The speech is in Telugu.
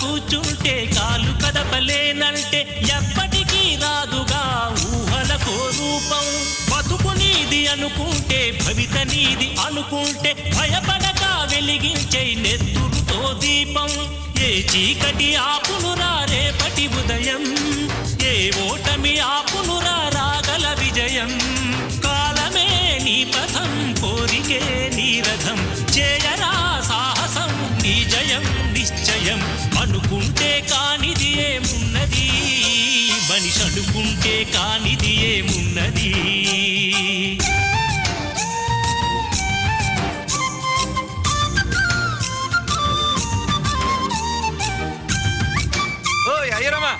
కూర్చుంటే కాలు కదపలేనంటే ఎప్పటికీ రాదుగా ఊహలకో రూపం. బతుకు నీది అనుకుంటే భవిత నీది అనుకుంటే భయపడక వెలిగించే నెత్తురుతో దీపం. ఏ చీకటి ఆపునురా రేపటి ఉదయం. ఏ ఓటమి ఆపునురా రాగల విజయం. కాలమే నీ పథం. కానిది ఏమున్నది? మనిషి అనుకుంటే కానిది ఏమున్నది? అయ్యరమ్మా